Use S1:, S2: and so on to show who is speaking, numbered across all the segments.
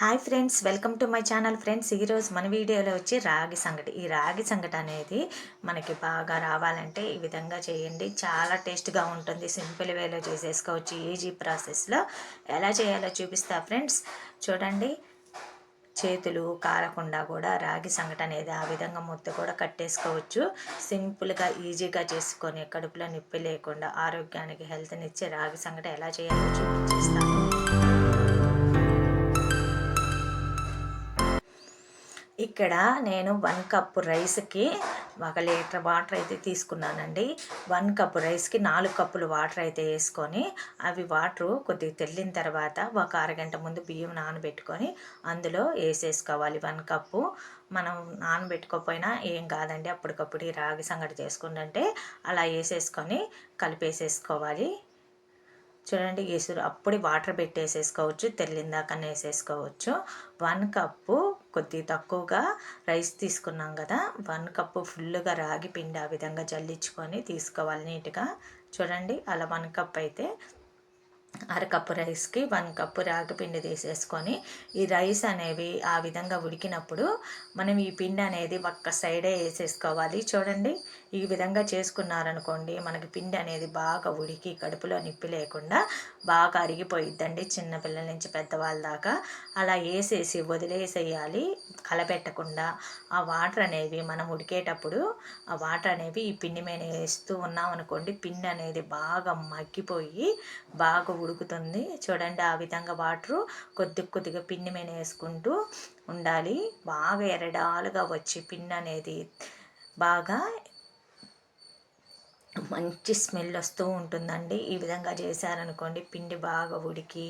S1: Hi friends welcome to my channel friends. ఈరోజు మన వీడియోలో వచ్చి రాగి సంగటి. ఈ రాగి సంగటి అనేది మనకి బాగా రావాలంటే ఈ విధంగా చేయండి. చాలా టేస్ట్గా ఉంటుంది. సింపుల్ వేలో చేసేసుకోవచ్చు. ఈజీ ప్రాసెస్లో ఎలా చేయాలో చూపిస్తా ఫ్రెండ్స్. చూడండి. చేతులు కారకుండా కూడా రాగి సంగటి అనేది ఆ విధంగా ముద్ద కూడా కట్టేసుకోవచ్చు. సింపుల్గా ఈజీగా చేసుకొని కడుపులో నొప్పి లేకుండా ఆరోగ్యానికి హెల్త్నిచ్చే రాగి సంగటి ఎలా చేయాలో చూపించేస్తాను. ఇక్కడ నేను వన్ కప్ రైస్కి ఒక లీటర్ వాటర్ అయితే తీసుకున్నానండి. వన్ కప్ రైస్కి నాలుగు కప్పులు వాటర్ అయితే వేసుకొని అవి వాటర్ కొద్దిగా తెల్లిన తర్వాత ఒక అరగంట ముందు బియ్యం నానబెట్టుకొని అందులో వేసేసుకోవాలి వన్ కప్పు. మనం నానబెట్టుకోకపోయినా ఏం కాదండి అప్పటికప్పుడు ఈ రాగి సంగటి చేసుకుంటుంటే అలా వేసేసుకొని కలిపేసేసుకోవాలి. చూడండి వేసురు అప్పుడే వాటర్ పెట్టేసేసుకోవచ్చు తెల్లిందాకనే వేసేసుకోవచ్చు. వన్ కప్పు కొద్ది తక్కువగా రైస్ తీసుకున్నాం కదా. వన్ కప్పు ఫుల్గా రాగి పిండి ఆ విధంగా జల్లించుకొని తీసుకోవాలి నీట్గా. చూడండి అలా వన్ కప్ అయితే అరకప్పు రైస్కి వన్ కప్పు రాగిపిండి తీసేసుకొని ఈ రైస్ అనేవి ఆ విధంగా ఉడికినప్పుడు మనం ఈ పిండి అనేది ఒక్క సైడే వేసేసుకోవాలి. చూడండి ఈ విధంగా చేసుకున్నారనుకోండి మనకి పిండి అనేది బాగా ఉడికి కడుపులో నిప్పి లేకుండా బాగా అరిగిపోయిద్దండి చిన్నపిల్లల నుంచి పెద్దవాళ్ళ దాకా. అలా వేసేసి వదిలేసేయాలి. కలపెట్టకుండా ఆ వాటర్ అనేవి మనం ఉడికేటప్పుడు ఆ వాటర్ అనేవి ఈ పిండి మీద వేస్తూ ఉన్నాం అనుకోండి పిండి అనేది బాగా మగ్గిపోయి బాగా ఉడుకుతుంది. చూడండి ఆ విధంగా వాటరు కొద్ది కొద్దిగా పిండి మీద వేసుకుంటూ ఉండాలి. బాగా ఎరడాలుగా వచ్చి పిండి అనేది బాగా మంచి స్మెల్ వస్తూ ఉంటుందండి. ఈ విధంగా చేశారనుకోండి పిండి బాగా ఉడికి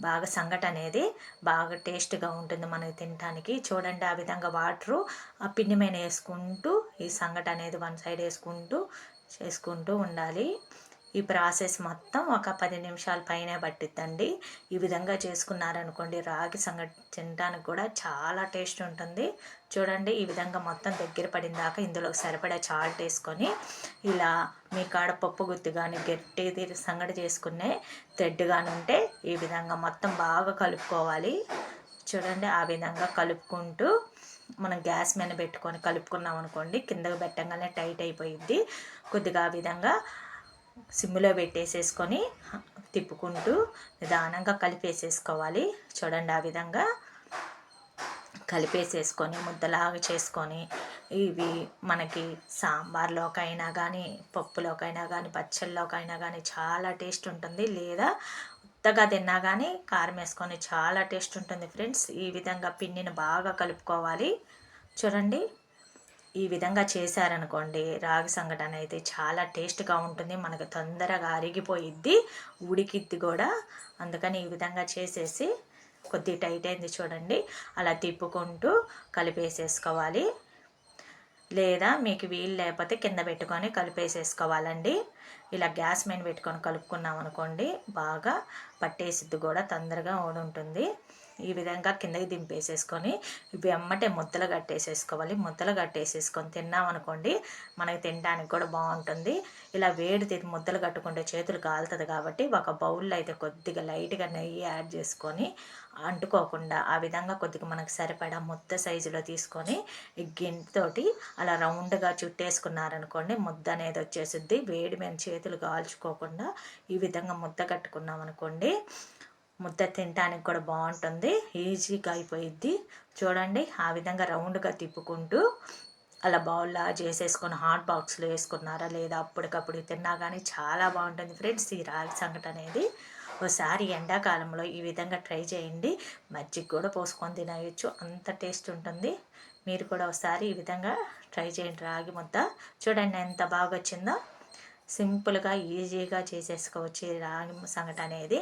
S1: బాగా సంగటి అనేది బాగా టేస్ట్గా ఉంటుంది మనకి తినడానికి చూడండి ఆ విధంగా వాటరు ఆ పిండి మీద వేసుకుంటూ ఈ సంగటి అనేది వన్ సైడ్ వేసుకుంటూ చేసుకుంటూ ఉండాలి. ఈ ప్రాసెస్ మొత్తం ఒక పది నిమిషాల పైనే పట్టిద్దండి. ఈ విధంగా చేసుకున్నారనుకోండి రాగి సంగటి తినడానికి కూడా చాలా టేస్ట్ ఉంటుంది. చూడండి ఈ విధంగా మొత్తం దగ్గర పడిన దాకా ఇందులో సరిపడా చాల్ట్ వేసుకొని ఇలా మీ కాడ పప్పు గుత్తి కానీ గట్టిది సంగటి చేసుకునే థ్రెడ్ కానీ ఉంటే ఈ విధంగా మొత్తం బాగా కలుపుకోవాలి. చూడండి ఆ విధంగా కలుపుకుంటూ మనం గ్యాస్ మీద పెట్టుకొని కలుపుకున్నాం అనుకోండి కిందకు పెట్టంగానే టైట్ అయిపోయింది కొద్దిగా ఆ విధంగా సిమ్లో పెట్టేసేసుకొని తిప్పుకుంటూ నిదానంగా కలిపేసేసుకోవాలి. చూడండి ఆ విధంగా కలిపేసేసుకొని ముద్దలాగా చేసుకొని ఇవి మనకి సాంబార్లోకైనా కానీ పప్పులోకైనా కానీ పచ్చళ్ళలోకైనా కానీ చాలా టేస్ట్ ఉంటుంది. లేదా ఉత్తగా తిన్నా కానీ కారం వేసుకొని చాలా టేస్ట్ ఉంటుంది ఫ్రెండ్స్. ఈ విధంగా పిండిని బాగా కలుపుకోవాలి. చూడండి. ఈ విధంగా చేశారనుకోండి రాగి సంఘటన అయితే చాలా టేస్ట్గా ఉంటుంది. మనకు తొందరగా అరిగిపోయిద్ది ఉడికిద్ది కూడా. అందుకని ఈ విధంగా చేసేసి కొద్ది టైట్ అయింది చూడండి. అలా తిప్పుకుంటూ కలిపేసేసుకోవాలి. లేదా మీకు వీలు లేకపోతే కింద పెట్టుకొని కలిపేసేసుకోవాలండి. ఇలా గ్యాస్ మీద పెట్టుకొని కలుపుకున్నాం అనుకోండి బాగా పట్టేసిద్ది కూడా తొందరగా ఓడుంటుంది ఈ విధంగా కిందకి దింపేసేసుకొని ఇవి ముద్దలు కట్టేసేసుకోవాలి. ముద్దలు కట్టేసేసుకొని తిన్నామనుకోండి మనకి తినడానికి కూడా బాగుంటుంది. ఇలా వేడి ముద్దలు కట్టుకుంటే చేతులు కాలుతుంది కాబట్టి ఒక బౌల్లో అయితే కొద్దిగా లైట్గా నెయ్యి యాడ్ చేసుకొని అంటుకోకుండా ఆ విధంగా కొద్దిగా మనకు సరిపడా ముద్ద సైజులో తీసుకొని గింటితోటి అలా రౌండ్గా చుట్టేసుకున్నారనుకోండి ముద్ద అనేది వచ్చేసిద్ది. వేడి మేము చేతులు కాల్చుకోకుండా ఈ విధంగా ముద్ద కట్టుకున్నాం అనుకోండి ముద్ద తినడానికి కూడా బాగుంటుంది. ఈజీగా అయిపోయిద్ది. చూడండి ఆ విధంగా రౌండ్గా తిప్పుకుంటూ అలా బౌల్లా చేసేసుకొని హాట్ బాక్స్లో వేసుకున్నారా లేదా అప్పటికప్పుడు తిన్నా కానీ చాలా బాగుంటుంది ఫ్రెండ్స్ ఈ రాగి సంగటి అనేది. ఒకసారి ఎండాకాలంలో ఈ విధంగా ట్రై చేయండి. మజ్జిగ కూడా పోసుకొని తినేయచ్చు. అంత టేస్ట్ ఉంటుంది. మీరు కూడా ఒకసారి ఈ విధంగా ట్రై చేయండి రాగి ముద్ద. చూడండి ఎంత బాగా వచ్చిందో సింపుల్గా ఈజీగా చేసేసుకోవచ్చు రాగి సంగటి అనేది.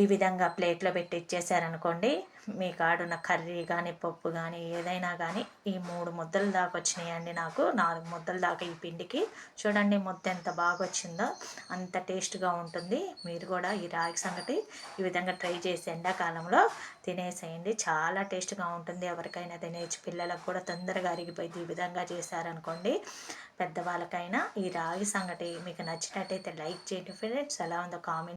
S1: ఈ విధంగా ప్లేట్లో పెట్టి ఇచ్చేసారనుకోండి మీ కాడున్న కర్రీ కానీ పప్పు కానీ ఏదైనా కానీ ఈ మూడు ముద్దలు దాకా వచ్చినాయండి నాకు. నాలుగు ముద్దలు దాకా ఈ పిండికి. చూడండి ముద్ద ఎంత బాగా వచ్చిందో అంత టేస్ట్గా ఉంటుంది. మీరు కూడా ఈ రాగి సంగటి ఈ విధంగా ట్రై చేసి ఎండాకాలంలో తినేసేయండి. చాలా టేస్ట్గా ఉంటుంది. ఎవరికైనా తినేసి పిల్లలకు కూడా తొందరగా అరిగిపోయింది ఈ విధంగా చేశారనుకోండి పెద్దవాళ్ళకైనా ఈ రాగి సంగటి మీకు నచ్చినట్టయితే లైక్ చేయండి ఫ్రెండ్స్. ఎలా ఉందో కామెంట్